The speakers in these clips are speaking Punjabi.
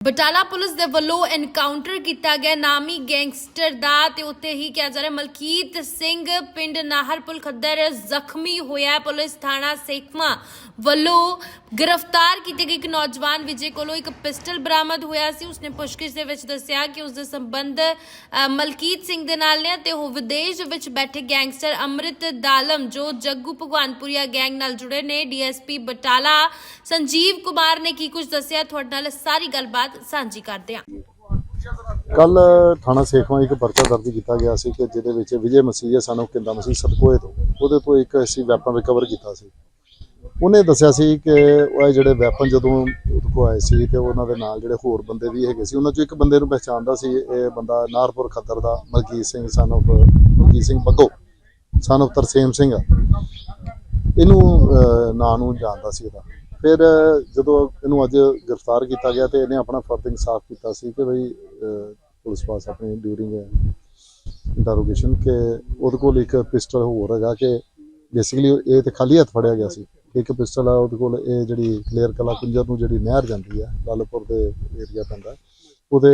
ਬਟਾਲਾ ਪੁਲਿਸ ਦੇ ਵੱਲੋਂ ਐਨਕਾਊਂਟਰ ਕੀਤਾ ਗਿਆ ਨਾਮੀ ਗੈਂਗਸਟਰ ਦਾ ਤੇ ਉੱਤੇ ਹੀ ਕਿਹਾ ਜਾ ਰਿਹਾ ਮਲਕੀਤ ਸਿੰਘ ਪਿੰਡ ਨਾਹਰਪੁਰ ਖੱਦਰ ਜ਼ਖਮੀ ਹੋਇਆ ਪੁਲਿਸ ਥਾਣਾ ਸੇਖਵਾਂ ਵੱਲੋਂ ਗ੍ਰਿਫਤਾਰ ਕੀਤੇ ਗਏ ਇੱਕ ਨੌਜਵਾਨ ਵਿਜੇ ਕੋਲੋਂ ਇੱਕ ਪਿਸਟਲ ਬਰਾਮਦ ਹੋਇਆ ਸੀ। ਉਸਨੇ ਪੁੱਛਗਿੱਛ ਦੇ ਵਿੱਚ ਦੱਸਿਆ ਕਿ ਉਸ ਦੇ ਸੰਬੰਧ ਮਲਕੀਤ ਸਿੰਘ ਦੇ ਨਾਲ ਨੇ ਤੇ ਉਹ ਵਿਦੇਸ਼ ਵਿੱਚ ਬੈਠੇ ਗੈਂਗਸਟਰ ਅੰਮ੍ਰਿਤ ਦਾਲਮ ਜੋ ਜੱਗੂ ਭਗਵਾਨਪੁਰੀਆ ਗੈਂਗ ਨਾਲ ਜੁੜੇ ਨੇ। ਡੀਐਸਪੀ ਬਟਾਲਾ ਸੰਜੀਵ ਕੁਮਾਰ ਨੇ ਕੀ ਕੁਝ ਦੱਸਿਆ? ਤੁਹਾਡੇ ਨਾਲ ਸਾਰੀ ਗੱਲਬਾਤ ਸਾਂਝੀ ਕਰਦੇ ਹਾਂ ਕੱਲ ਥਾਣਾ ਸੇਖਵਾਂ ਇੱਕ ਪਰਚਾ ਦਰਜ ਕੀਤਾ ਗਿਆ ਸੀ ਕਿ ਜਿਹਦੇ ਵਿੱਚ ਵਿਜੇ ਮਸੀਹ ਸਾਨੂੰ ਕਿੰਦਾ ਮਸੀਹ ਸਤਕੋਏ ਤੋਂ। ਉਹਦੇ ਤੋਂ ਇੱਕ ਅਸੀਂ ਵੈਪਨ ਰਿਕਵਰ ਕੀਤਾ ਸੀ। ਉਹਨੇ ਦੱਸਿਆ ਸੀ ਕਿ ਉਹ ਜਿਹੜੇ ਵੈਪਨ ਜਦੋਂ ਉਹਦੇ ਕੋਲ ਆਏ ਸੀ ਤੇ ਉਹਨਾਂ ਦੇ ਨਾਲ ਜਿਹੜੇ ਹੋਰ ਬੰਦੇ ਵੀ ਹੈਗੇ ਸੀ ਉਹਨਾਂ ਚੋਂ ਇੱਕ ਬੰਦੇ ਨੂੰ ਪਹਿਚਾਣਦਾ ਸੀ ਇਹ ਬੰਦਾ ਨਾਰਪੁਰ ਖੱਦਰ ਦਾ ਮਲਕੀਤ ਸਿੰਘ ਸਨ of Malkit Singh Baggo son of Tarsem Singh ਇਹਨੂੰ ਅਹ, ਨਾਂ ਨੂੰ ਜਾਣਦਾ ਸੀ ਇਹਦਾ ਫਿਰ ਜਦੋਂ ਇਹਨੂੰ ਅੱਜ ਗ੍ਰਿਫਤਾਰ ਕੀਤਾ ਗਿਆ ਤੇ ਇਹਨੇ ਆਪਣਾ ਫਰਜ਼ ਸਾਫ਼ ਕੀਤਾ ਸੀ ਕਿ ਅਹ, ਪੁਲਿਸ ਪਾਸ ਆਪਣੀ ਡਿਊਰਿੰਗ ਇੰਟਰੋਗੇਸ਼ਨ ਕਿ ਉਹਦੇ ਕੋਲ ਇੱਕ ਪਿਸਟਲ ਹੋਰ ਹੈਗਾ ਕਿ ਬੇਸਿਕਲੀ ਇਹ ਤੇ ਖਾਲੀ ਹੱਥ ਫੜਿਆ ਗਿਆ ਸੀ। ਇੱਕ ਪਿਸਟਲ ਆ ਉਹਦੇ ਕੋਲ ਇਹ ਜਿਹੜੀ ਕਲੀਅਰ ਕਲਾ ਕੁੰਜਰ ਨੂੰ ਜਿਹੜੀ ਨਹਿਰ ਜਾਂਦੀ ਹੈ ਲਾਲਪੁਰ ਦੇ ਏਰੀਆ ਪੈਂਦਾ ਉਹਦੇ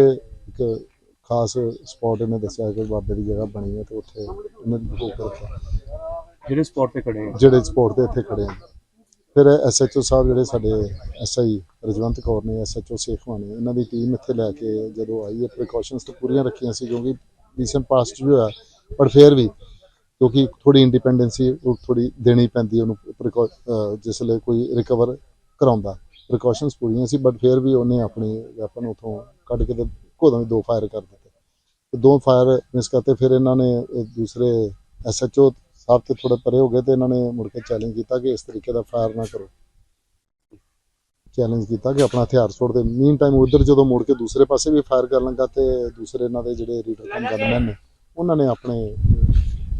ਇੱਕ ਖਾਸ ਸਪੌਟ ਇਹਨੇ ਦੱਸਿਆ ਕਿ ਬਾਬੇ ਦੀ ਜਗ੍ਹਾ ਬਣੀ ਹੈ ਤੇ ਉੱਥੇ ਇਹਨੇ ਲੁਕੋ ਕੇ ਰੱਖਿਆ। ਜਿਹੜੇ ਸਪੌਟ ਤੇ ਖੜੇ ਜਿਹੜੇ ਸਪੋਰਟ ਦੇ ਇੱਥੇ ਖੜੇ ਆ। ਫਿਰ ਐਸਐਚਓ ਸਾਹਿਬ ਜਿਹੜੇ ਸਾਡੇ ਐਸਆਈ ਰਜਵੰਤ ਕੌਰ ਨੇ ਐਸਐਚਓ ਸੇਖਵਾਂ ਨੇ, ਇਹਨਾਂ ਦੀ ਟੀਮ ਇੱਥੇ ਲੈ ਕੇ ਜਦੋਂ ਆਈ ਹੈ ਪ੍ਰੀਕਾਸ਼ਨਸ ਤਾਂ ਪੂਰੀਆਂ ਰੱਖੀਆਂ ਸੀ ਕਿਉਂਕਿ ਰੀਸੈਂਟ ਪਾਸਟ ਵੀ ਹੋਇਆ, ਪਰ ਫਿਰ ਵੀ ਕਿਉਂਕਿ ਥੋੜੀ ਇੰਡੀਪੈਂਡੈਂਸੀ ਉਹ ਥੋੜੀ ਦੇਣੀ ਪੈਂਦੀ ਉਹਨੂੰ precau- ਜਿਸ ਲਈ ਕੋਈ ਰਿਕਵਰ ਕਰਾਉਂਦਾ। ਪ੍ਰੀਕਾਸ਼ਨਸ ਪੂਰੀਆਂ ਸੀ ਬਟ ਫਿਰ ਵੀ ਉਹਨੇ ਆਪਣੀ ਵੈਪਨ ਉਥੋਂ ਕੱਢ ਕੇ ਤੇ ਕੋਦੋਂ ਦੋ ਫਾਇਰ ਕਰ ਦਿੱਤੇ। ਤੇ ਦੋ ਫਾਇਰ ਮਿਸ ਕਰਤੇ, ਫਿਰ ਇਹਨਾਂ ਨੇ, ਇਹ ਦੂਸਰੇ ਐਸਐਚਓ ਸਾਹਿਬ ਤੇ ਥੋੜੇ ਪਰੇ ਹੋ ਗਏ ਤੇ ਇਹਨਾਂ ਨੇ ਮੁੜ ਕੇ ਚੈਲੰਜ ਕੀਤਾ ਕਿ ਇਸ ਤਰੀਕੇ ਦਾ ਫਾਇਰ ਨਾ ਕਰੋ। ਚੈਲੰਜ ਕੀਤਾ ਕਿ ਆਪਣਾ ਹਥਿਆਰ ਛੋੜ ਦੇ। ਮੀਨ ਟਾਈਮ ਉਧਰ ਜਦੋਂ ਮੁੜ ਕੇ ਦੂਸਰੇ ਪਾਸੇ ਵੀ ਫਾਇਰ ਕਰਨ ਲੱਗਾ ਤੇ ਦੂਸਰੇ ਇਹਨਾਂ ਦੇ ਜਿਹੜੇ ਰੀਡਰ ਕਮ ਗਨਮੈਨ ਨੇ ਉਹਨਾਂ ਨੇ ਆਪਣੇ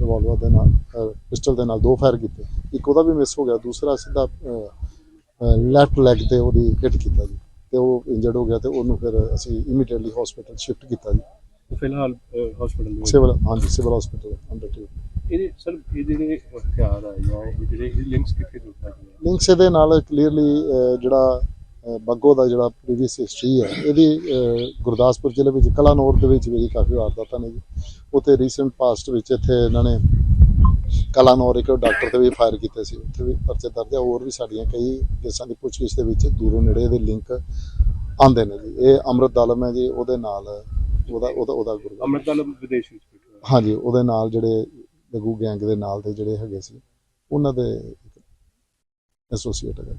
ਰਿਵਾਲਵਰ ਦੇ ਨਾਲ ਪਿਸਟਲ ਦੇ ਨਾਲ ਦੋ ਫਾਇਰ ਕੀਤੇ। ਇੱਕ ਉਹਦਾ ਵੀ ਮਿਸ ਹੋ ਗਿਆ ਦੂਸਰਾ ਸਿੱਧਾ ਲੈਫਟ ਲੈਗ ਤੇ ਉਹਦੀ ਹਿੱਟ ਕੀਤਾ ਜੀ। ਤੇ ਉਹ ਇੰਜਰਡ ਹੋ ਗਿਆ ਤੇ ਉਹਨੂੰ ਫਿਰ ਅਸੀਂ ਇਮੀਡੀਏਟਲੀ ਹਸਪੀਟਲ ਸ਼ਿਫਟ ਕੀਤਾ ਜੀ। ਫਿਲਹਾਲ ਹਸਪੀਟਲ ਸਿਵਲ ਹਾਂਜੀ ਸਿਵਲ ਹਸਪੀਟਲ ਅੰਡਰ ਟ੍ਰੀਟਮੈਂਟ ਇਹਦੇ ਸਰ ਇਹ ਜਿਹੜੇ ਹਥਿਆਰ ਆ ਜਾਂ ਇਹ ਜਿਹੜੇ ਲਿੰਕਸ ਕਿੱਥੇ ਜੁੜਦਾ ਹੈ ਲਿੰਕਸ ਇਹਦੇ ਨਾਲ ਕਲੀਅਰਲੀ ਜਿਹੜਾ ਬੱਗੋ ਦਾ ਜਿਹੜਾ ਪ੍ਰੀਵੀਅਸ ਹਿਸਟਰੀ ਹੈ ਇਹਦੀ ਗੁਰਦਾਸਪੁਰ ਜ਼ਿਲ੍ਹੇ ਵਿੱਚ ਕਲਾਨੌਰ ਦੇ ਵਿੱਚ ਵੀ ਕਾਫੀ ਵਾਰਦਾਤਾਂ ਨੇ ਜੀ ਉੱਥੇ ਰੀਸੈਂਟ ਪਾਸਟ ਵਿੱਚ ਇੱਥੇ ਇਹਨਾਂ ਨੇ ਕਲਾਨੌਰ ਇੱਕ ਡਾਕਟਰ ਤੇ ਵੀ ਫਾਇਰ ਕੀਤੇ ਸੀ ਉੱਥੇ ਵੀ ਪਰਚੇ ਦਰਜ ਹੈ ਹੋਰ ਵੀ ਸਾਡੀਆਂ ਕਈ ਕੇਸਾਂ ਦੀ ਪੁੱਛਗਿੱਛ ਦੇ ਵਿੱਚ ਦੂਰੋਂ ਨੇੜੇ ਇਹਦੇ ਲਿੰਕ ਆਉਂਦੇ ਨੇ ਜੀ ਇਹ ਅੰਮ੍ਰਿਤ ਦਾਲਮ ਹੈ ਜੀ ਉਹਦੇ ਨਾਲ ਉਹਦਾ ਉਹਦਾ ਉਹਦਾ ਗੁਰੂ ਅੰਮ੍ਰਿਤਪਾਲ ਵਿਦੇਸ਼ ਵਿੱਚ। ਹਾਂਜੀ ਉਹਦੇ ਨਾਲ ਜਿਹੜੇ ਲਘੂ ਗੈਂਗ ਦੇ ਨਾਲ ਦੇ ਜਿਹੜੇ ਹੈਗੇ ਸੀ ਉਹਨਾਂ ਦੇ ਐਸੋਸੀਏਟ ਹੈਗਾ।